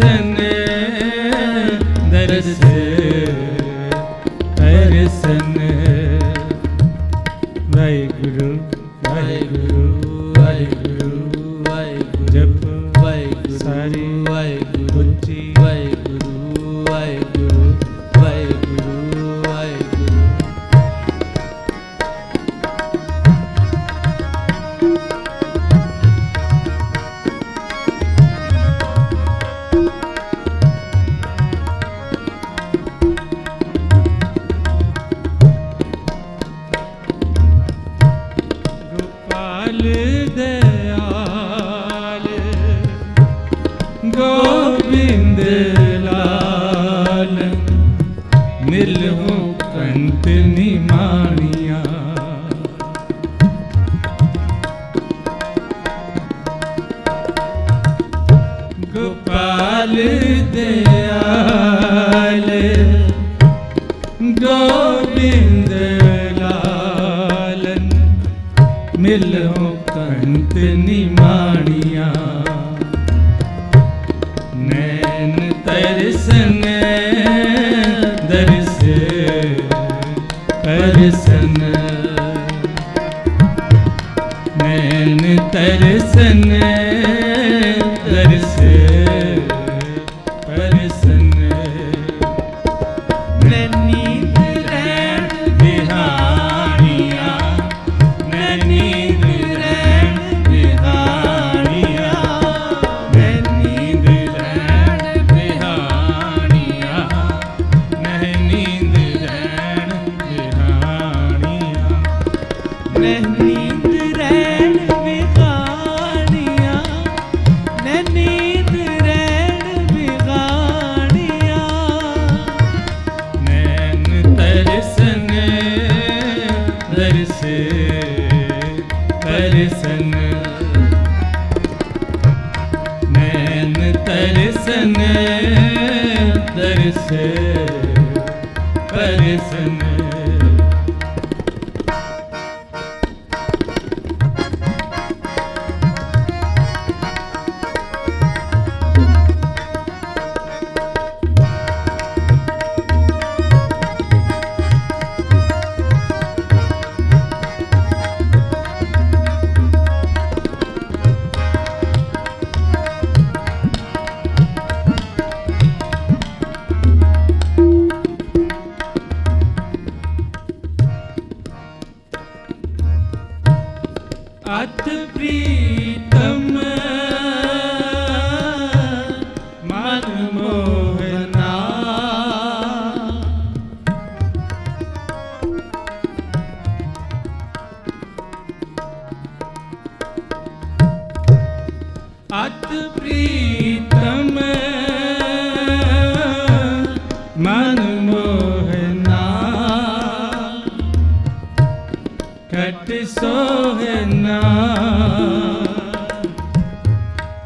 ਸਨੇ ਮਿਲੋ ਕੰਤ ਨਿਮਾਣੀਆਂ ਨੈਣ ਤਰਸਨ ਦਰਸ ਕਰਸਨ ਨੈਣ ਤਰਸਨ ਸੇ ਅਤ ਪ੍ਰੀਤਮ ਮਨ ਮੋਹਨਾ ਕਟ ਸੋਹਨਾ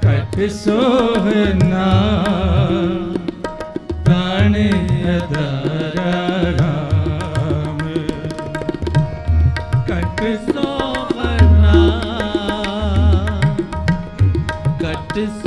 ਕਟ ਸੋਹਨਾ ਤਾਣ ਅਧਰਗਾਮ ਕਟ ਸੋਹਨਾ Tschüss.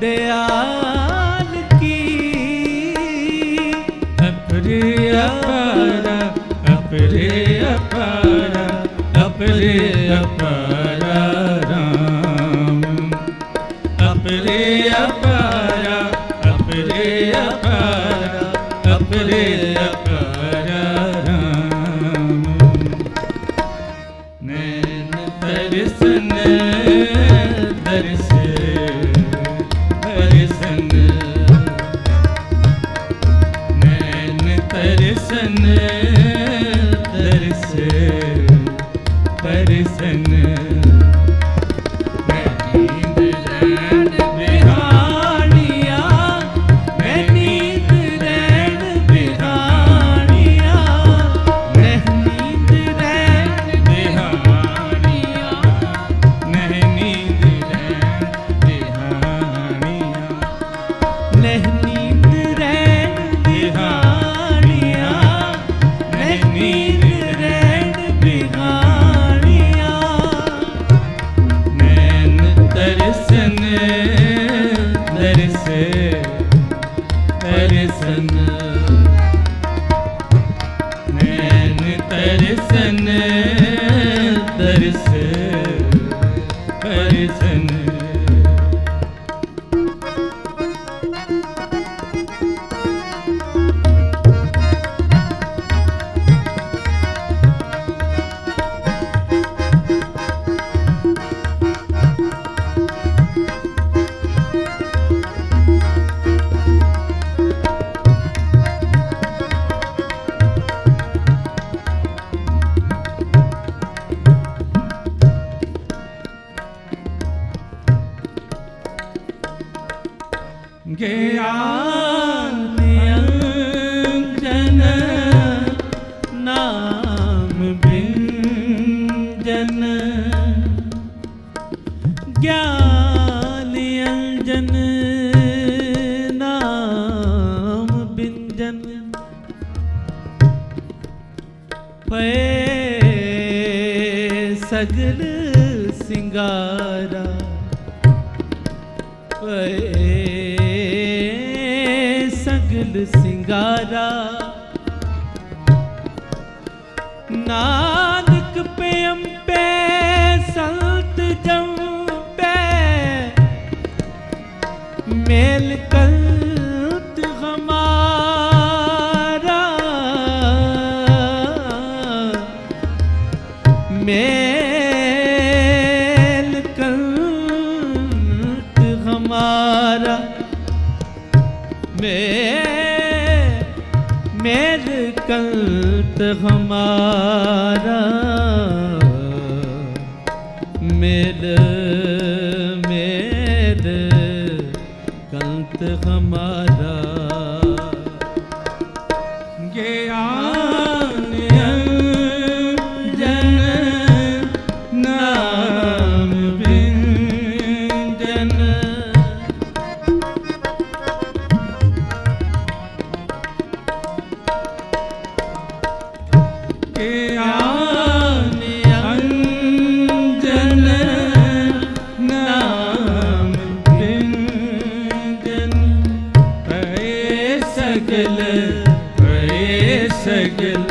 दयाल की अपरे अपारा अपरे अपारा अपरे अपारा राम अपरे अपारा अपरे अपारा अपरे अपारा राम नैन तरसन दर्शन ਤਰਸਨ ਸਗਲ ਸਿੰਗਾਰਾ ਪਏ ਸਗਲ ਸਿੰਗਾਰਾ ਨਾਨਕ ਪਿਆਮ ਪੈ ਸੰਤ ਜਮ ਪੈ ਮੇਲ ਕਲ ਕਲਤ ਹਮਾਰਾ ਮੇਲ ਮੇਰ ਕਲਤ ਹਮਾਰਾ ਗਿਆਨ ਅੰਜਨ ਨਾਮ ਬਿੰਜਨ ਪਏ ਸਗਲ ਪਏ ਸਗਲ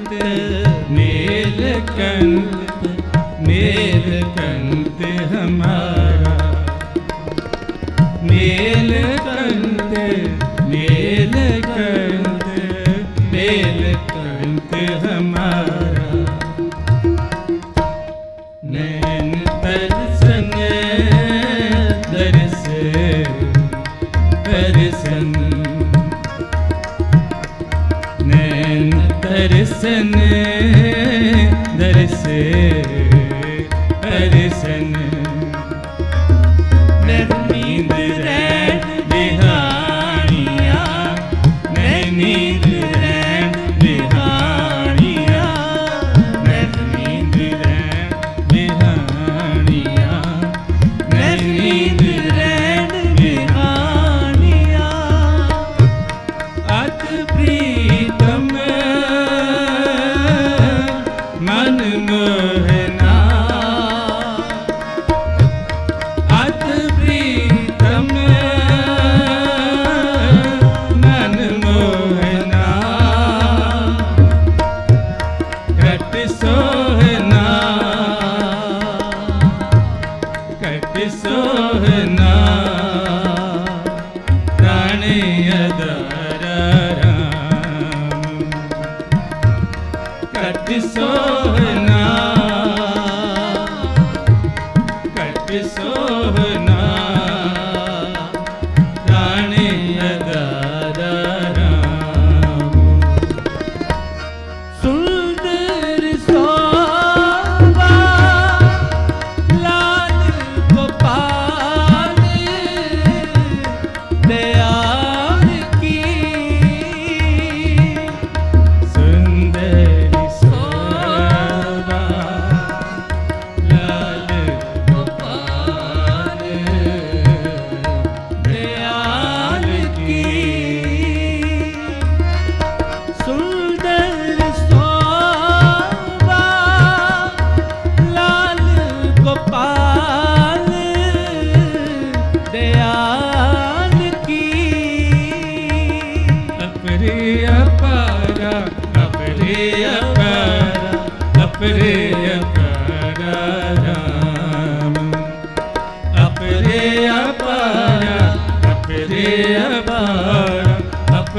कंत मेल कंत हमारा मेल कंत मेल कंत मेल कंत हमारा नैन दर्शन दर्श दर्शन नैन दर्शन सोहना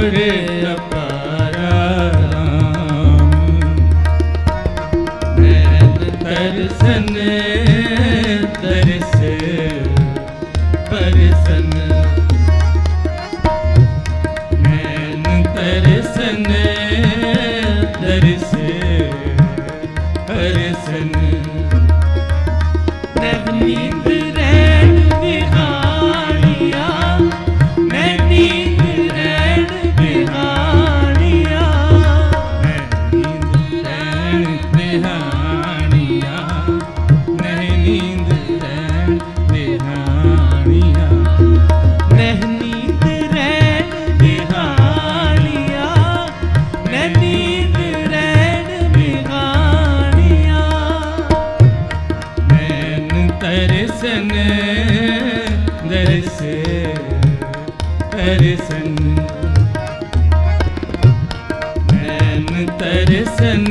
Pereira ਤਰਸਨ।